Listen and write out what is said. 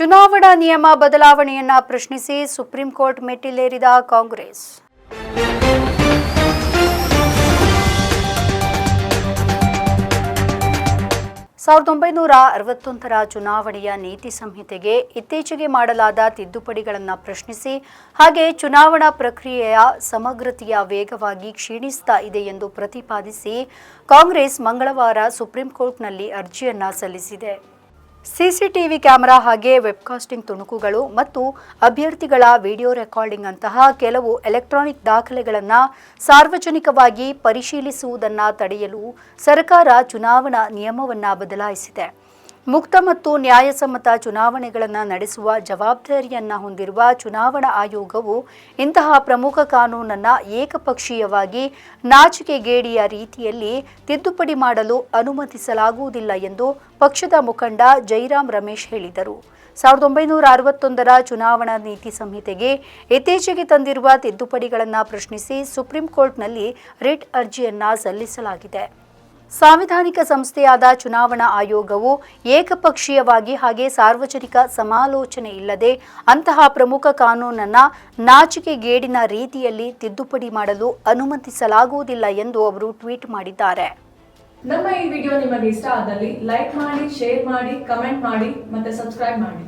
ಚುನಾವಣಾ ನಿಯಮ ಬದಲಾವಣೆಯನ್ನ ಪ್ರಶ್ನಿಸಿ ಸುಪ್ರೀಂ ಕೋರ್ಟ್ ಮೆಟ್ಟಿಲೇರಿದ ಕಾಂಗ್ರೆಸ್. ಸಾವಿರದ ಒಂಬೈನೂರ ಅರವತ್ತೊಂದರ ಚುನಾವಣೆಯ ನೀತಿ ಸಂಹಿತೆಗೆ ಇತ್ತೀಚೆಗೆ ಮಾಡಲಾದ ತಿದ್ದುಪಡಿಗಳನ್ನು ಪ್ರಶ್ನಿಸಿ ಹಾಗೆ ಚುನಾವಣಾ ಪ್ರಕ್ರಿಯೆಯ ಸಮಗ್ರತೆಯ ವೇಗವಾಗಿ ಕ್ಷೀಣಿಸ್ತಾ ಇದೆ ಎಂದು ಪ್ರತಿಪಾದಿಸಿ ಕಾಂಗ್ರೆಸ್ ಮಂಗಳವಾರ ಸುಪ್ರೀಂ ಕೋರ್ಟ್ನಲ್ಲಿ ಅರ್ಜಿಯನ್ನ ಸಲ್ಲಿಸಿದೆ. ಸಿಸಿಟಿವಿ ಕ್ಯಾಮೆರಾ ಹಾಗೆ ವೆಬ್ಕಾಸ್ಟಿಂಗ್ ತುಣುಕುಗಳು ಮತ್ತು ಅಭ್ಯರ್ಥಿಗಳ ವಿಡಿಯೋ ರೆಕಾರ್ಡಿಂಗ್ ಅಂತಹ ಕೆಲವು ಎಲೆಕ್ಟ್ರಾನಿಕ್ ದಾಖಲೆಗಳನ್ನು ಸಾರ್ವಜನಿಕವಾಗಿ ಪರಿಶೀಲಿಸುವುದನ್ನು ತಡೆಯಲು ಸರ್ಕಾರ ಚುನಾವಣಾ ನಿಯಮವನ್ನು ಬದಲಾಯಿಸಿದೆ. ಮುಕ್ತ ಮತ್ತು ನ್ಯಾಯಸಮ್ಮತ ಚುನಾವಣೆಗಳನ್ನು ನಡೆಸುವ ಜವಾಬ್ದಾರಿಯನ್ನ ಹೊಂದಿರುವ ಚುನಾವಣಾ ಆಯೋಗವು ಇಂತಹ ಪ್ರಮುಖ ಕಾನೂನನ್ನು ಏಕಪಕ್ಷೀಯವಾಗಿ ನಾಚಿಕೆಗೇಡಿಯ ರೀತಿಯಲ್ಲಿ ತಿದ್ದುಪಡಿ ಮಾಡಲು ಅನುಮತಿಸಲಾಗುವುದಿಲ್ಲ ಎಂದು ಪಕ್ಷದ ಮುಖಂಡ ಜೈರಾಮ್ ರಮೇಶ್ ಹೇಳಿದರು. ಸಾವಿರದ ಒಂಬೈನೂರ ಅರವತ್ತೊಂದರ ಚುನಾವಣಾ ನೀತಿ ಸಂಹಿತೆಗೆ ಇತ್ತೀಚೆಗೆ ತಂದಿರುವ ತಿದ್ದುಪಡಿಗಳನ್ನು ಪ್ರಶ್ನಿಸಿ ಸುಪ್ರೀಂ ಕೋರ್ಟ್ನಲ್ಲಿ ರಿಟ್ ಅರ್ಜಿಯನ್ನು ಸಲ್ಲಿಸಲಾಗಿದೆ. ಸಾಂವಿಧಾನಿಕ ಸಂಸ್ಥೆಯಾದ ಚುನಾವಣಾ ಆಯೋಗವು ಏಕಪಕ್ಷೀಯವಾಗಿ ಹಾಗೆ ಸಾರ್ವಜನಿಕ ಸಮಾಲೋಚನೆ ಇಲ್ಲದೆ ಅಂತಹ ಪ್ರಮುಖ ಕಾನೂನನ್ನ ನಾಚಿಕೆಗೇಡಿನ ರೀತಿಯಲ್ಲಿ ತಿದ್ದುಪಡಿ ಮಾಡಲು ಅನುಮತಿಸಲಾಗುವುದಿಲ್ಲ ಎಂದು ಅವರು ಟ್ವೀಟ್ ಮಾಡಿದ್ದಾರೆ. ನಮ್ಮ ಈ ವಿಡಿಯೋ ನಿಮಗೆ ಇಷ್ಟ ಆದಲ್ಲಿ ಲೈಕ್ ಮಾಡಿ, ಶೇರ್ ಮಾಡಿ, ಕಮೆಂಟ್ ಮಾಡಿ ಮತ್ತೆ ಸಬ್ಸ್ಕ್ರೈಬ್ ಮಾಡಿ.